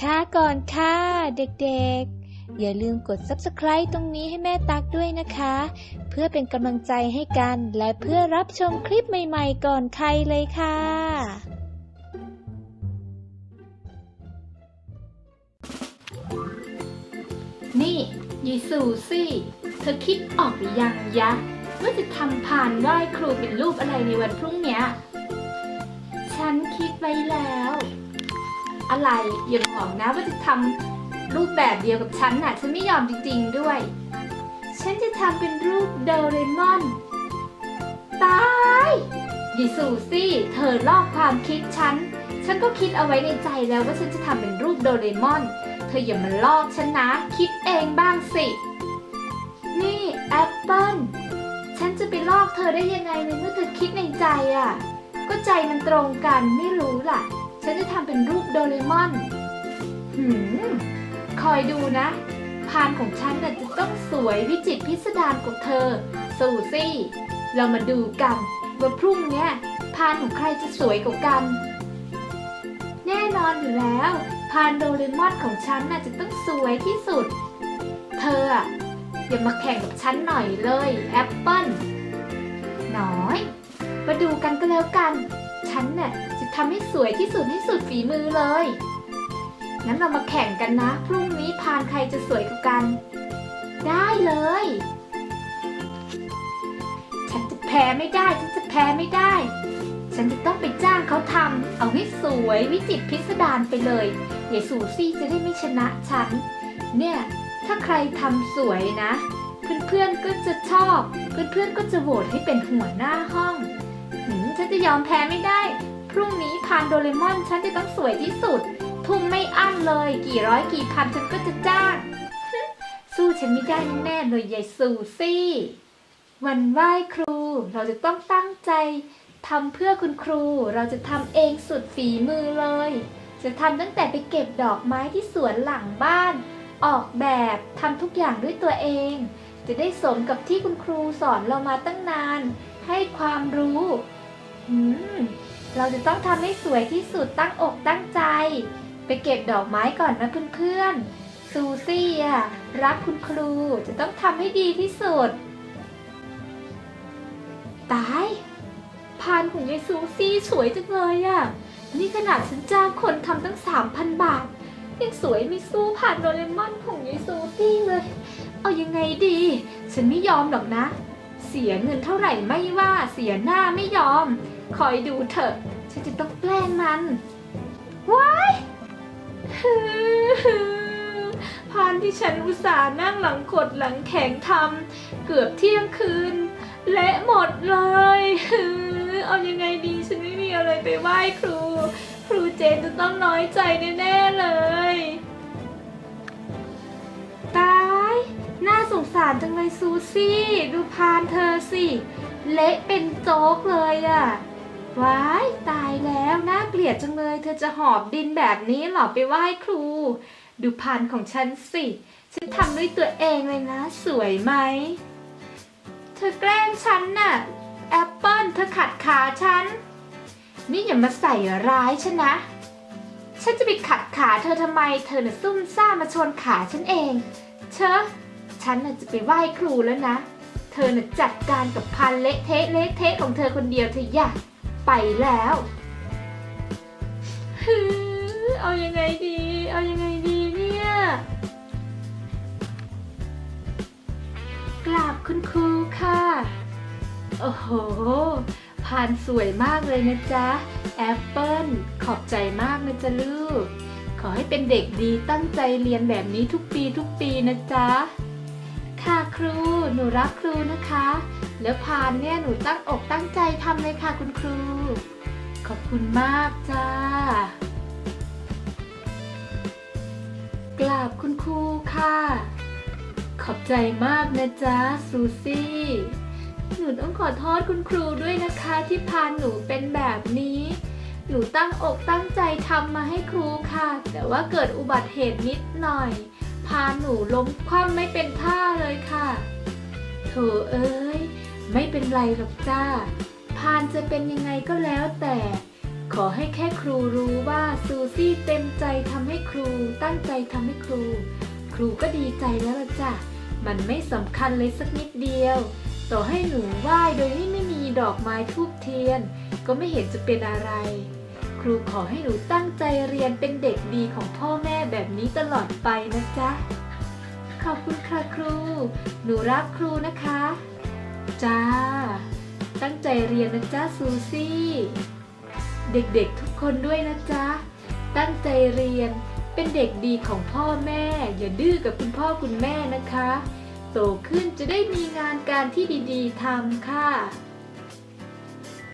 ช้าก่อนค่ะเด็กๆ อย่าลืมกด subscribe ตรงนี้ให้แม่ตักด้วยนะคะ เพื่อเป็นกำลังใจให้กันและเพื่อรับชมคลิปใหม่ๆก่อนใครเลยค่ะนี่ยายสูซี่ เธอคิดออกหรือยังยะ ว่าจะทำผ่านไหว้ครูเป็นรูปอะไรในวันพรุ่งเนี้ยฉันคิดไว้แล้ว อะไรอย่าบอกนะว่าจะทำรูปแบบเดียวกับฉันน่ะ ฉันไม่ยอมจริงๆด้วย ฉันจะทำเป็นรูปโดเรมอน ตายยายสูซี่ เธอลอกความคิดฉัน ฉันก็คิดเอาไว้ในใจแล้วว่าฉันจะทำเป็นรูปโดเรมอน เธออย่ามาลอกฉันนะ คิดเองบ้างสิ นี่แอปเปิลฉันจะไปลอกเธอได้ยังไงในเมื่อเธอคิดในใจอะ่ะ ก็ใจมันตรงกันไม่รู้ล่ะ ฉันจะทำเป็นรูปโดเรมอน หืม คอยดูนะ พานของฉันน่ะจะต้องสวยวิจิตรพิสดารกว่าเธอ สูซี่ เรามาดูกัน ว่าพรุ่งเนี้ยพานของใครจะสวยกว่ากัน แน่นอนอยู่แล้ว พานโดเรมอนของฉันน่ะจะต้องสวยที่สุด เธออะอย่ามาแข่งกับฉันหน่อยเลย แอปเปิลน้อย มาดูกันก็แล้วกัน ฉันน่ะจะทำให้สวยที่สุดให้สุดฝีมือเลย งั้นเรามาแข่งกันนะ พรุ่งนี้พานใครจะสวยกว่ากัน ได้เลย ฉันจะแพ้ไม่ได้ ฉันจะแพ้ไม่ได้ ฉันจะต้องไปจ้างเขาทำเอาให้สวยวิจิตรพิสดารไปเลยยายสูซี่จะได้ไม่ชนะฉัน เนี่ย ถ้าใครทำสวยนะ เพื่อนๆก็จะชอบ เพื่อนๆก็จะโหวตให้เป็นหัวหน้าห้อง ฉันจะยอมแพ้ไม่ได้ พรุ่งนี้พานโดเรมอนฉันจะต้องสวยที่สุด ทุ่มไม่อั้นเลย กี่ร้อยกี่พันฉันก็จะจ้าง สู้ฉันไม่ได้แน่เลยยายสูซี่ วันไหว้ครูเราจะต้องตั้งใจทำเพื่อคุณครูเราจะทำเองสุดฝีมือเลย จะทำตั้งแต่ไปเก็บดอกไม้ที่สวนหลังบ้าน ออกแบบทำทุกอย่างด้วยตัวเอง จะได้สมกับที่คุณครูสอนเรามาตั้งนาน ให้ความรู้ เราจะต้องทำให้สวยที่สุดตั้งอกตั้งใจ ไปเก็บดอกไม้ก่อนนะเพื่อนๆ ซูซี่อะรักคุณครูจะต้องทำให้ดีที่สุด ตายพานของยายซูซี่สวยจังเลยอะ่ะ นี่ขนาดฉันจ้างคนทำตั้งสามพันบาทยังสวยไม่สู้ผ่านโดเรมอนของยายซูซี่เลย เอายังไงดี ฉันไม่ยอมหรอกนะ เสียเงินเท่าไหร่ไม่ว่าเสียหน้าไม่ยอม คอยดูเถอะ ฉันจะต้องแกล้งมันว้ายพานที่ฉันอุตส่าห์นั่งหลังขดหลังแข็งทำเกือบเที่ยงคืนเละหมดเลยเอายังไงดีฉันไม่มีอะไรไปไหว้ครู ครูเจนจะต้องน้อยใจแน่ๆเลยตาย น่าสงสารจังเลยซูซี่ ดูพาน สิเละเป็นโจ๊กเลยอะ่ะว้ายตายแล้วน่าเกลียดจังเลย เธอจะหอบดินแบบนี้หรอไปไหว้ครู ดูพานของฉันสิ ฉันทำด้วยตัวเองเลยนะ สวยไหม เธอแกล้งฉันน่ะแอปเปิลเธอขัดขาฉัน นี่อย่ามาใส่ร้ายฉันนะ ฉันจะไปขัดขาเธอทำไม เธอน่ะซุ่มซ่ามมาชนขาฉันเอง เชอะฉันน่ะจะไปไหว้ครูแล้วนะ เธอน่ะจัดการกับพันเละเทะเละเทะของเธอคนเดียวเธออยากไปแล้วฮือเอายังไงดี เอายังไงดีเนี่ย กราบคุณครูค่ะ โอ้โหพานสวยมากเลยนะจ๊ะ แอปเปิลขอบใจมากนะจ๊ะลูก ขอให้เป็นเด็กดีตั้งใจเรียนแบบนี้ทุกปีทุกปีนะจ๊ะ ค่ะครู หนูรักครูนะคะ แล้วพานเนี่ยหนูตั้งอกตั้งใจทำเลยค่ะคุณครู ขอบคุณมากจ้ากราบคุณครูค่ะ ขอบใจมากนะจ๊ะซูซี่ หนูต้องขอโทษคุณครูด้วยนะคะที่พาหนูเป็นแบบนี้ หนูตั้งอกตั้งใจทำมาให้ครูค่ะ แต่ว่าเกิดอุบัติเหตุนิดหน่อย พาหนูล้มคว่ำไม่เป็นท่าเลยค่ะโถเอ้ย ไม่เป็นไรหรอกจ้า พานจะเป็นยังไงก็แล้วแต่ ขอให้แค่ครูรู้ว่าซูซี่เต็มใจทำให้ครู ตั้งใจทำให้ครู ครูก็ดีใจแล้วละจ้ะ มันไม่สำคัญเลยสักนิดเดียว ต่อให้หนูไหว้โดยที่ไม่มีดอกไม้ทูบเทียน ก็ไม่เห็นจะเป็นอะไร ครูขอให้หนูตั้งใจเรียนเป็นเด็กดีของพ่อแม่แบบนี้ตลอดไปนะจ๊ะ ขอบคุณค่ะครู หนูรักครูนะคะ จ้า ตั้งใจเรียนนะจ๊ะซูซี่ เด็กๆทุกคนด้วยนะจ๊ะ ตั้งใจเรียนเป็นเด็กดีของพ่อแม่ อย่าดื้อกับคุณพ่อคุณแม่นะคะ โตขึ้นจะได้มีงานการที่ดีๆทำค่ะ